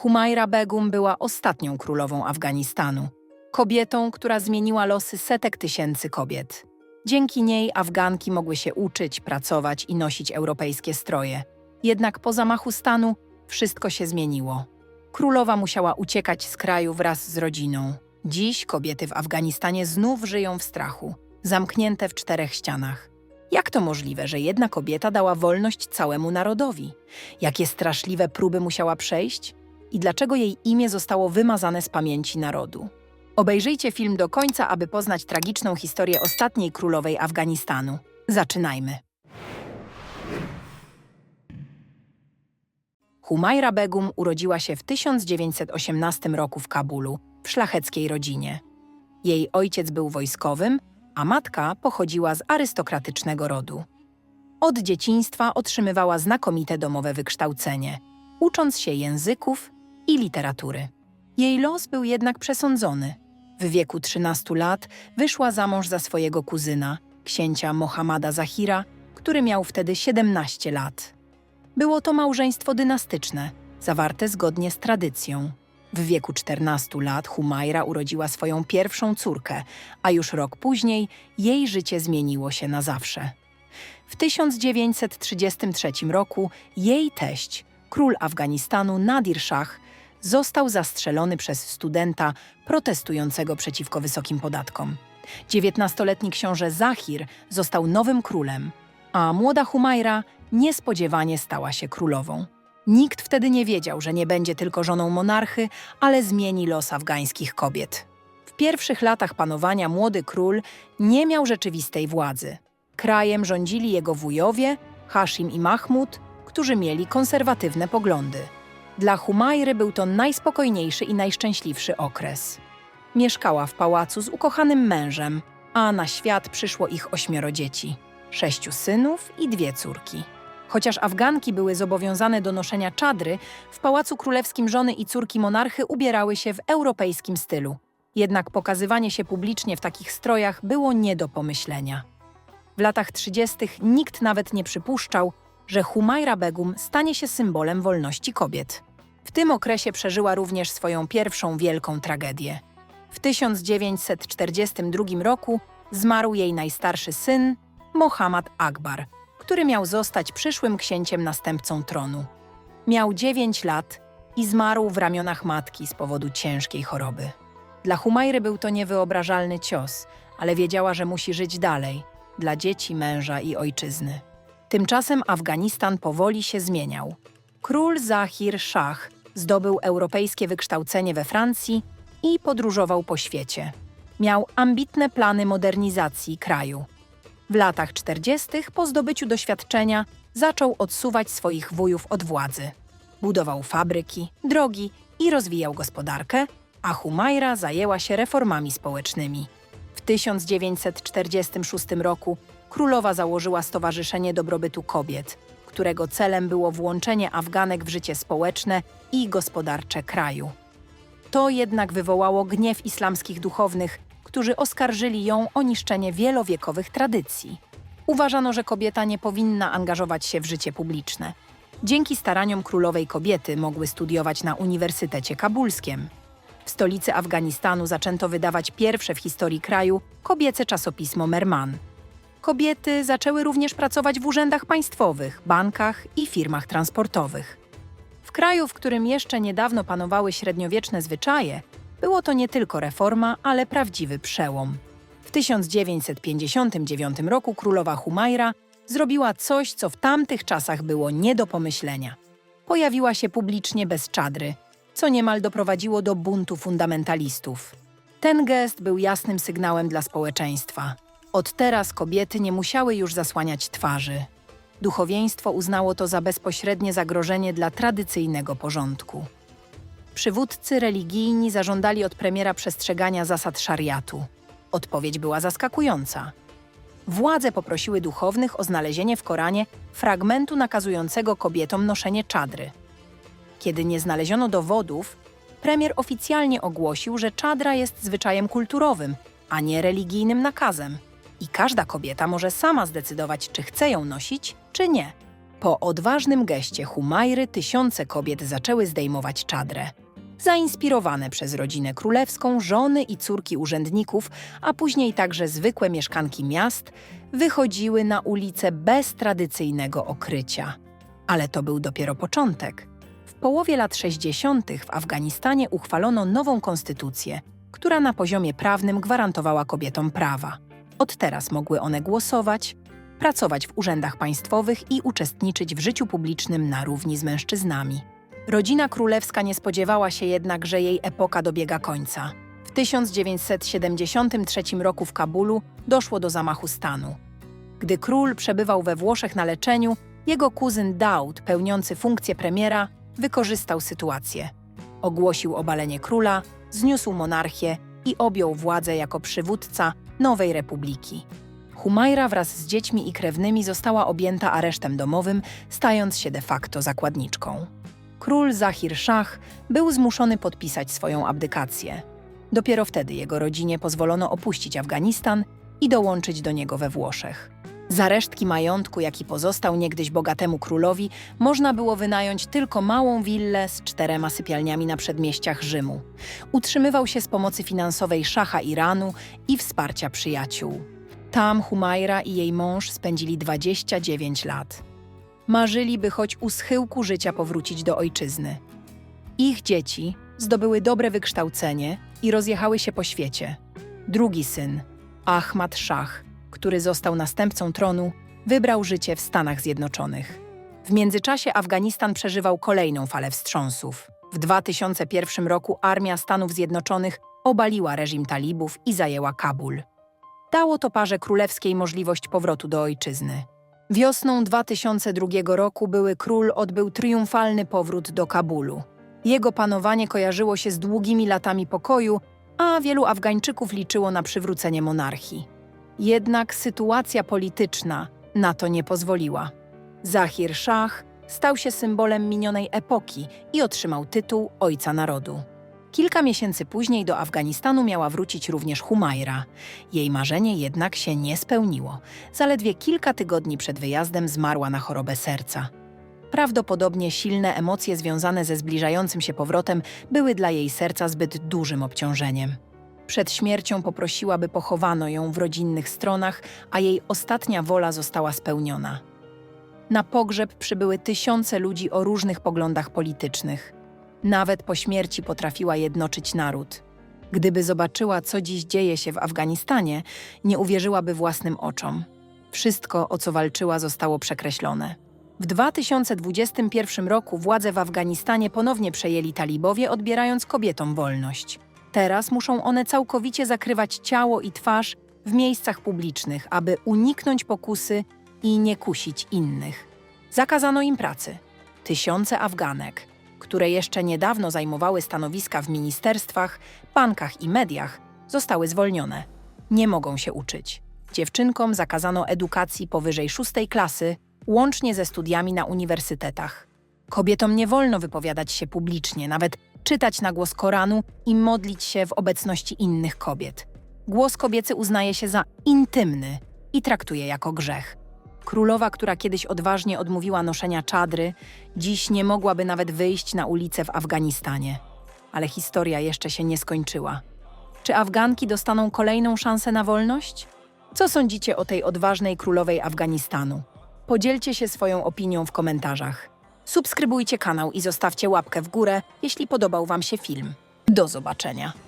Humaira Begum była ostatnią królową Afganistanu. Kobietą, która zmieniła losy setek tysięcy kobiet. Dzięki niej Afganki mogły się uczyć, pracować i nosić europejskie stroje. Jednak po zamachu stanu wszystko się zmieniło. Królowa musiała uciekać z kraju wraz z rodziną. Dziś kobiety w Afganistanie znów żyją w strachu, zamknięte w czterech ścianach. Jak to możliwe, że jedna kobieta dała wolność całemu narodowi? Jakie straszliwe próby musiała przejść? I dlaczego jej imię zostało wymazane z pamięci narodu? Obejrzyjcie film do końca, aby poznać tragiczną historię ostatniej królowej Afganistanu. Zaczynajmy. Humaira Begum urodziła się w 1918 roku w Kabulu, w szlacheckiej rodzinie. Jej ojciec był wojskowym, a matka pochodziła z arystokratycznego rodu. Od dzieciństwa otrzymywała znakomite domowe wykształcenie, ucząc się języków i literatury. Jej los był jednak przesądzony. W wieku 13 lat wyszła za mąż za swojego kuzyna, księcia Mohammada Zahira, który miał wtedy 17 lat. Było to małżeństwo dynastyczne, zawarte zgodnie z tradycją. W wieku 14 lat Humaira urodziła swoją pierwszą córkę, a już rok później jej życie zmieniło się na zawsze. W 1933 roku jej teść, król Afganistanu Nadir Shah, został zastrzelony przez studenta protestującego przeciwko wysokim podatkom. Dziewiętnastoletni książę Zahir został nowym królem, a młoda Humaira niespodziewanie stała się królową. Nikt wtedy nie wiedział, że nie będzie tylko żoną monarchy, ale zmieni los afgańskich kobiet. W pierwszych latach panowania młody król nie miał rzeczywistej władzy. Krajem rządzili jego wujowie, Hashim i Mahmud, którzy mieli konserwatywne poglądy. Dla Humairy był to najspokojniejszy i najszczęśliwszy okres. Mieszkała w pałacu z ukochanym mężem, a na świat przyszło ich ośmioro dzieci sześciu synów i dwie córki. Chociaż Afganki były zobowiązane do noszenia czadry, w pałacu królewskim żony i córki monarchy ubierały się w europejskim stylu. Jednak pokazywanie się publicznie w takich strojach było nie do pomyślenia. W latach 30. nikt nawet nie przypuszczał, że Humaira Begum stanie się symbolem wolności kobiet. W tym okresie przeżyła również swoją pierwszą wielką tragedię. W 1942 roku zmarł jej najstarszy syn, Mohammad Akbar, który miał zostać przyszłym księciem następcą tronu. Miał 9 lat i zmarł w ramionach matki z powodu ciężkiej choroby. Dla Humairy był to niewyobrażalny cios, ale wiedziała, że musi żyć dalej, dla dzieci, męża i ojczyzny. Tymczasem Afganistan powoli się zmieniał. Król Zahir Shah zdobył europejskie wykształcenie we Francji i podróżował po świecie. Miał ambitne plany modernizacji kraju. W latach 40. po zdobyciu doświadczenia zaczął odsuwać swoich wujów od władzy. Budował fabryki, drogi i rozwijał gospodarkę, a Humaira zajęła się reformami społecznymi. W 1946 roku królowa założyła Stowarzyszenie Dobrobytu Kobiet, którego celem było włączenie Afganek w życie społeczne i gospodarcze kraju. To jednak wywołało gniew islamskich duchownych, którzy oskarżyli ją o niszczenie wielowiekowych tradycji. Uważano, że kobieta nie powinna angażować się w życie publiczne. Dzięki staraniom królowej kobiety mogły studiować na Uniwersytecie Kabulskim. W stolicy Afganistanu zaczęto wydawać pierwsze w historii kraju kobiece czasopismo Merman. Kobiety zaczęły również pracować w urzędach państwowych, bankach i firmach transportowych. W kraju, w którym jeszcze niedawno panowały średniowieczne zwyczaje, było to nie tylko reforma, ale prawdziwy przełom. W 1959 roku królowa Humaira zrobiła coś, co w tamtych czasach było nie do pomyślenia. Pojawiła się publicznie bez czadry, co niemal doprowadziło do buntu fundamentalistów. Ten gest był jasnym sygnałem dla społeczeństwa. Od teraz kobiety nie musiały już zasłaniać twarzy. Duchowieństwo uznało to za bezpośrednie zagrożenie dla tradycyjnego porządku. Przywódcy religijni zażądali od premiera przestrzegania zasad szariatu. Odpowiedź była zaskakująca. Władze poprosiły duchownych o znalezienie w Koranie fragmentu nakazującego kobietom noszenie czadry. Kiedy nie znaleziono dowodów, premier oficjalnie ogłosił, że czadra jest zwyczajem kulturowym, a nie religijnym nakazem i każda kobieta może sama zdecydować, czy chce ją nosić, czy nie. Po odważnym geście Humajry tysiące kobiet zaczęły zdejmować czadrę. Zainspirowane przez rodzinę królewską, żony i córki urzędników, a później także zwykłe mieszkanki miast, wychodziły na ulice bez tradycyjnego okrycia. Ale to był dopiero początek. W połowie lat 60. w Afganistanie uchwalono nową konstytucję, która na poziomie prawnym gwarantowała kobietom prawa. Od teraz mogły one głosować, pracować w urzędach państwowych i uczestniczyć w życiu publicznym na równi z mężczyznami. Rodzina królewska nie spodziewała się jednak, że jej epoka dobiega końca. W 1973 roku w Kabulu doszło do zamachu stanu. Gdy król przebywał we Włoszech na leczeniu, jego kuzyn Daud, pełniący funkcję premiera, wykorzystał sytuację. Ogłosił obalenie króla, zniósł monarchię i objął władzę jako przywódca nowej republiki. Humajra wraz z dziećmi i krewnymi została objęta aresztem domowym, stając się de facto zakładniczką. Król Zahir Shah był zmuszony podpisać swoją abdykację. Dopiero wtedy jego rodzinie pozwolono opuścić Afganistan i dołączyć do niego we Włoszech. Za resztki majątku, jaki pozostał niegdyś bogatemu królowi, można było wynająć tylko małą willę z czterema sypialniami na przedmieściach Rzymu. Utrzymywał się z pomocy finansowej szacha Iranu i wsparcia przyjaciół. Tam Humajra i jej mąż spędzili 29 lat. Marzyli, by choć u schyłku życia powrócić do ojczyzny. Ich dzieci zdobyły dobre wykształcenie i rozjechały się po świecie. Drugi syn, Ahmad Shah, który został następcą tronu, wybrał życie w Stanach Zjednoczonych. W międzyczasie Afganistan przeżywał kolejną falę wstrząsów. W 2001 roku armia Stanów Zjednoczonych obaliła reżim talibów i zajęła Kabul. Dało to parze królewskiej możliwość powrotu do ojczyzny. Wiosną 2002 roku były król odbył triumfalny powrót do Kabulu. Jego panowanie kojarzyło się z długimi latami pokoju, a wielu Afgańczyków liczyło na przywrócenie monarchii. Jednak sytuacja polityczna na to nie pozwoliła. Zahir Shah stał się symbolem minionej epoki i otrzymał tytuł Ojca Narodu. Kilka miesięcy później do Afganistanu miała wrócić również Humajra. Jej marzenie jednak się nie spełniło. Zaledwie kilka tygodni przed wyjazdem zmarła na chorobę serca. Prawdopodobnie silne emocje związane ze zbliżającym się powrotem były dla jej serca zbyt dużym obciążeniem. Przed śmiercią poprosiła, by pochowano ją w rodzinnych stronach, a jej ostatnia wola została spełniona. Na pogrzeb przybyły tysiące ludzi o różnych poglądach politycznych. Nawet po śmierci potrafiła jednoczyć naród. Gdyby zobaczyła, co dziś dzieje się w Afganistanie, nie uwierzyłaby własnym oczom. Wszystko, o co walczyła, zostało przekreślone. W 2021 roku władze w Afganistanie ponownie przejęli talibowie, odbierając kobietom wolność. Teraz muszą one całkowicie zakrywać ciało i twarz w miejscach publicznych, aby uniknąć pokusy i nie kusić innych. Zakazano im pracy. Tysiące Afganek, które jeszcze niedawno zajmowały stanowiska w ministerstwach, bankach i mediach, zostały zwolnione. Nie mogą się uczyć. Dziewczynkom zakazano edukacji powyżej szóstej klasy, łącznie ze studiami na uniwersytetach. Kobietom nie wolno wypowiadać się publicznie, nawet czytać na głos Koranu i modlić się w obecności innych kobiet. Głos kobiecy uznaje się za intymny i traktuje jako grzech. Królowa, która kiedyś odważnie odmówiła noszenia czadry, dziś nie mogłaby nawet wyjść na ulicę w Afganistanie. Ale historia jeszcze się nie skończyła. Czy Afganki dostaną kolejną szansę na wolność? Co sądzicie o tej odważnej królowej Afganistanu? Podzielcie się swoją opinią w komentarzach. Subskrybujcie kanał i zostawcie łapkę w górę, jeśli podobał Wam się film. Do zobaczenia.